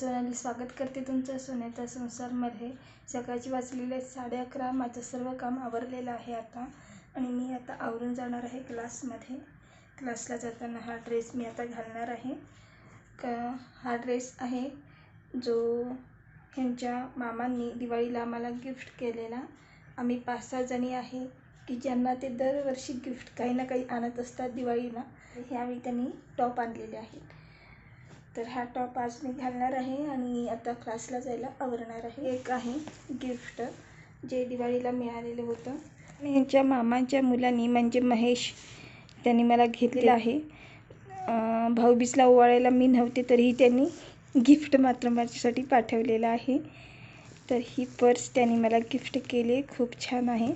सोनाली स्वागत करते तुमचं सोन्याच्या संसारमध्ये. सकाळची वाचलेले साडे अकरा. माझं सर्व काम आवरलेलं आहे आता आणि मी आता आवरून जाणार आहे क्लासमध्ये. क्लासला जाताना हा ड्रेस मी आता घालणार आहे. क हा ड्रेस आहे जो ह्यांच्या मामांनी दिवाळीला आम्हाला गिफ्ट केलेला. आम्ही पाच सहा जणी आहे की ज्यांना ते दरवर्षी गिफ्ट काही ना काही आणत असतात दिवाळीला. ह्यावेळी त्यांनी टॉप आणलेले आहेत. तर हा टॉप आज मी घालणार आहे आणि आता क्लासला जायला आवरणार आहे. एक आहे गिफ्ट जे दिवाळीला मिळालेलं होतं. आणि यांच्या मामांच्या मुलांनी म्हणजे महेश त्यांनी मला घेतलेलं आहे. भाऊबीजला ओवाळायला मी नव्हते तरीही त्यांनी गिफ्ट मात्र माझ्यासाठी पाठवलेलं आहे. तर ही पर्स त्यांनी मला गिफ्ट केली खूप छान आहे.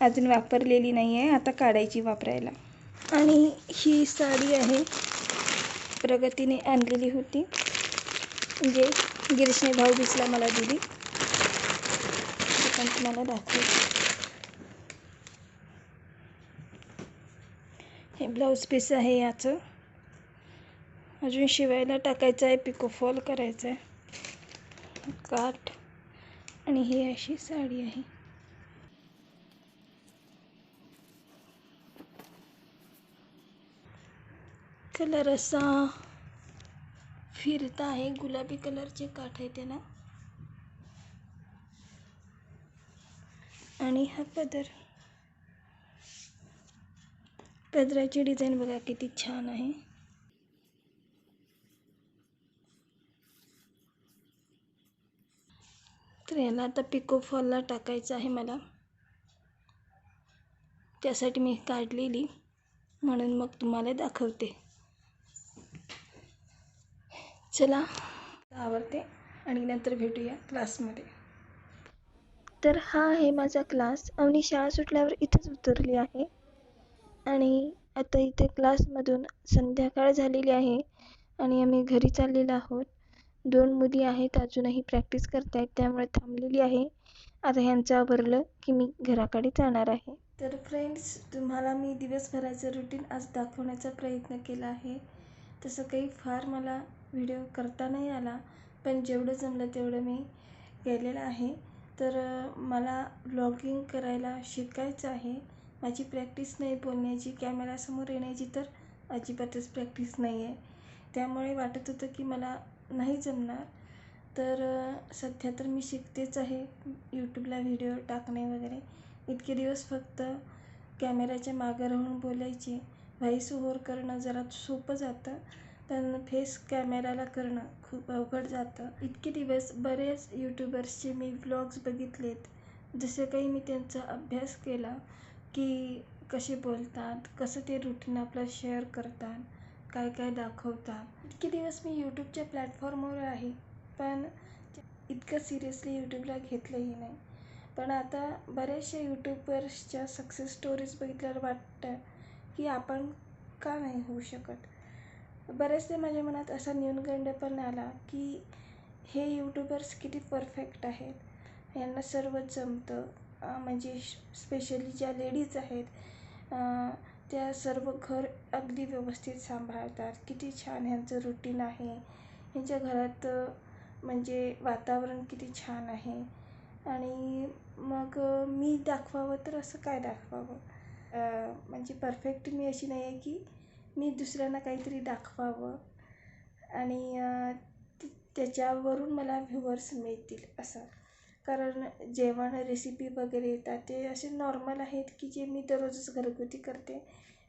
अजून वापरलेली नाही आहे आता काढायची वापरायला. आणि ही साडी आहे प्रगतीने आणलेली होती. म्हणजे गिरीशने भाऊबीजला मला दिली. ती पण तुम्हाला दाखवते हे ब्लाऊज पीस आहे याचं. अजून शिवायला टाकायचं आहे पिको फॉल करायचं आहे. काठ. आणि ही अशी साडी आहे. कलर असा फिरता आहे. गुलाबी कलरचे काठ आहे त्याला. आणि हा पदर. पदराची डिझाईन बघा किती छान आहे. तर याला आता पिको फॉलला टाकायचं आहे मला. त्यासाठी मी काढलेली. म्हणून मग तुम्हाला दाखवते. चला आवडते आणि नंतर भेटूया क्लासमध्ये. तर हा आहे माझा क्लास. अवनी शाळा सुटल्यावर इथेच उतरली आहे. आणि आता इथे क्लासमधून संध्याकाळ झालेली आहे आणि आम्ही घरी चाललेलो आहोत. दोन मुली आहेत अजूनही प्रॅक्टिस करतायत त्यामुळे थांबलेली आहे. आता ह्यांचं आवरलं की मी घराकडे जाणार आहे. तर फ्रेंड्स तुम्हाला मी दिवसभराचं रुटीन आज दाखवण्याचा प्रयत्न केला आहे. तसं काही फार मला व्हिडिओ करता नाही आला पण जेवढं जमलं तेवढं मी केलेलं आहे. तर मला ब्लॉगिंग करायला शिकायचं आहे. माझी प्रॅक्टिस नाही बोलण्याची कॅमेरासमोर येण्याची तर अजिबातच प्रॅक्टिस नाही आहे त्यामुळे वाटत होतं की मला नाही जमणार. तर सध्या तर मी शिकतेच आहे. यूट्यूबला व्हिडिओ टाकणे वगैरे. इतके दिवस फक्त कॅमेऱ्याच्या मागं राहून बोलायचे. व्हॉईस ओव्हर करणं जरा सोपं जातं. पण फेस कॅमेराला करणं खूप अवघड जातं. इतके दिवस बरेच यूट्यूबर्सचे मी व्लॉग्स बघितलेत. जसं काही मी त्यांचा अभ्यास केला की कसे बोलतात कसं ते रुटीन आपलं शेअर करतात काय काय दाखवतात. इतके दिवस मी यूट्यूबच्या प्लॅटफॉर्मवर आहे पण इतकं सिरियसली यूट्यूबला घेतलंही नाही. पण आता बऱ्याचशा यूट्यूबर्सच्या सक्सेस स्टोरीज बघितल्यावर वाटतं की आपण का नाही होऊ शकत? बरेचसे माझ्या मनात असा न्यूनगंड पण आला की हे यूट्यूबर्स किती परफेक्ट आहेत. यांना सर्व जमतं. म्हणजे स्पेशली ज्या लेडीज आहेत त्या सर्व घर अगदी व्यवस्थित सांभाळतात. किती छान ह्यांचं रुटीन आहे. ह्यांच्या घरात म्हणजे वातावरण किती छान आहे. आणि मग मी दाखवावं तर असं काय दाखवावं? म्हणजे परफेक्ट मी अशी नाही आहे की मी दुसऱ्यांना काहीतरी दाखवावं आणि त्याच्यावरून मला व्ह्युअर्स मिळतील असं. कारण जेवण रेसिपी वगैरे येतात ते असे नॉर्मल आहेत की जे मी दररोजच घरगुती करते.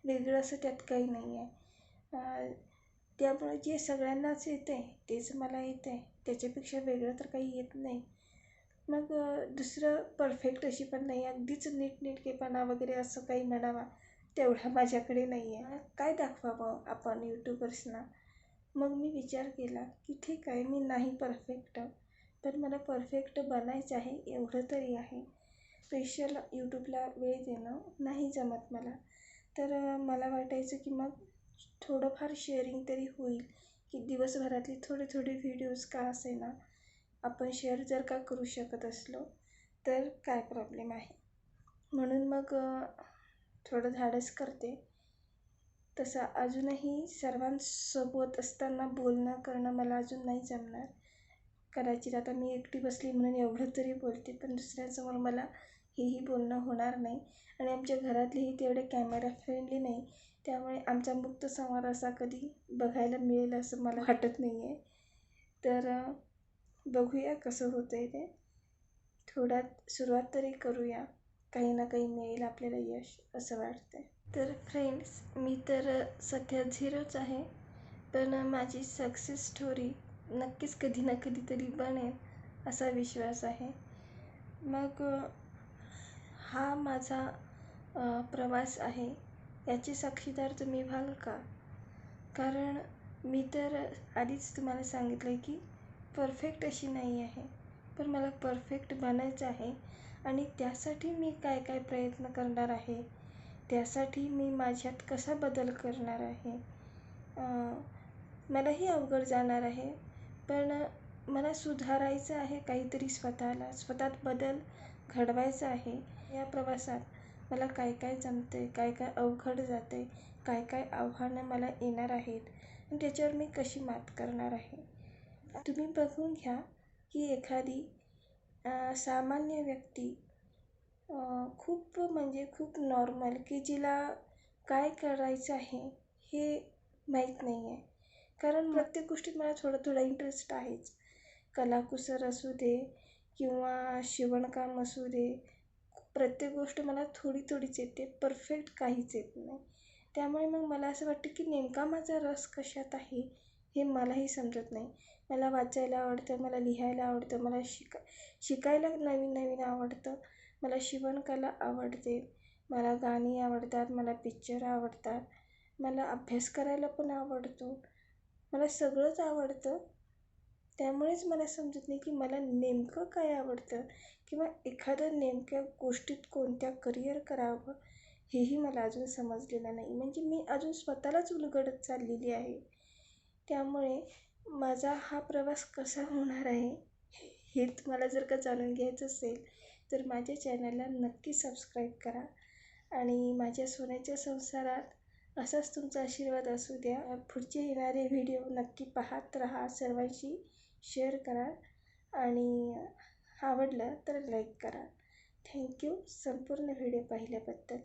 वेगळं असं त्यात काही नाही आहे. त्यामुळे जे सगळ्यांनाच येतं आहे तेच मला येतं आहे त्याच्यापेक्षा वेगळं तर काही येत नाही. मग दुसरं परफेक्ट अशी पण नाही. अगदीच नीटनेटकेपणा वगैरे असं काही म्हणावा. तेवढा माझ्याकडे नाही आहे काय दाखवावं आपण यूट्यूबर्सना. मग मी विचार केला की ठीक आहे मी नाही परफेक्ट पण मला परफेक्ट बनायचं आहे एवढं तरी आहे. स्पेशल यूट्यूबला वेळ देणं नाही जमत मला. तर मला वाटायचं की मग थोडंफार शेअरिंग तरी होईल की दिवसभरातली थोडे थोडे व्हिडिओज का असेना. आपण शेअर जर का करू शकत असलो तर काय प्रॉब्लेम आहे? म्हणून मग थोडं धाडस करते. तसा अजूनही सर्वांसोबत असताना बोलणं करणं मला अजून नाही जमणार. कदाचित आता मी एकटी बसली म्हणून एवढं तरी बोलते पण दुसऱ्यांसमोर मला हेही बोलणं होणार नाही. आणि आमच्या घरातलेही तेवढे कॅमेरा फ्रेंडली नाही. त्यामुळे आमचा मुक्त संवाद असा कधी बघायला मिळेल असं मला वाटत नाही आहे तर बघूया कसं होतं आहे ते. थोडा सुरुवात तरी करूया. काही ना काही मिळेल आपल्याला यश असं वाटतं तर फ्रेंड्स मी तर सध्या झिरोच आहे. पण माझी सक्सेस स्टोरी नक्कीच कधी ना कधीतरी बनेल असा विश्वास आहे. मग हा माझा प्रवास आहे. याची साक्षीदार तुम्ही व्हाल का? कारण मी तर आधीच तुम्हाला सांगितलं आहे की परफेक्ट अशी नाही आहे. पण मला परफेक्ट बनायचं आहे. आणि त्यासाठी मी काय काय प्रयत्न करणार आहे? त्यासाठी मी माझ्यात कसा बदल करणार आहे? मलाही अवघड जाणार आहे पण मला सुधारायचं आहे काहीतरी स्वतःला. स्वतःत बदल घडवायचा आहे. या प्रवासात मला काय काय जमतं आहे काय काय अवघड जातं आहे काय काय आव्हानं मला येणार आहेत आणि त्याच्यावर मी कशी मात करणार आहे? तुम्ही बघून घ्या की एखादी सामान्य व्यक्ती खूप म्हणजे खूप नॉर्मल की जिला काय करायचं आहे हे माहीत नाही आहे कारण प्रत्येक गोष्टीत मला थोडा थोडा इंटरेस्ट आहेच. कलाकुसर असू दे किंवा शिवणकाम असू दे प्रत्येक गोष्ट मला थोडी थोडीच येते. परफेक्ट काहीच येत नाही. त्यामुळे मग मला असं वाटतं की नेमका माझा रस कशात आहे? हे मलाही समजत नाही. मला वाचायला आवडतं मला लिहायला आवडतं मला शिका शिकायला नवीन नवीन आवडतं. मला शिवणकला आवडते. मला गाणी आवडतात मला पिक्चर आवडतात. मला अभ्यास करायला पण आवडतो. मला सगळंच आवडतं. त्यामुळेच मला समजत नाही की मला नेमकं काय आवडतं किंवा एखादं नेमक्या गोष्टीत कोणत्या करिअर करावं हेही मला अजून समजलेलं नाही. म्हणजे मी अजून स्वतःलाच उलगडत चाललेली आहे. त्यामुळे माझा हा प्रवास कसा होणार आहे हे तुम्हाला जर का जाणून घ्यायचं असेल तर माझ्या चॅनलला नक्की सबस्क्राईब करा आणि माझ्या सोन्याच्या संसारात असाच तुमचा आशीर्वाद असू द्या. पुढचे येणारे व्हिडिओ नक्की पाहत राहा सर्वांशी शेअर करा आणि आवडलं तर लाईक करा. थँक्यू. संपूर्ण व्हिडिओ पाहिल्याबद्दल.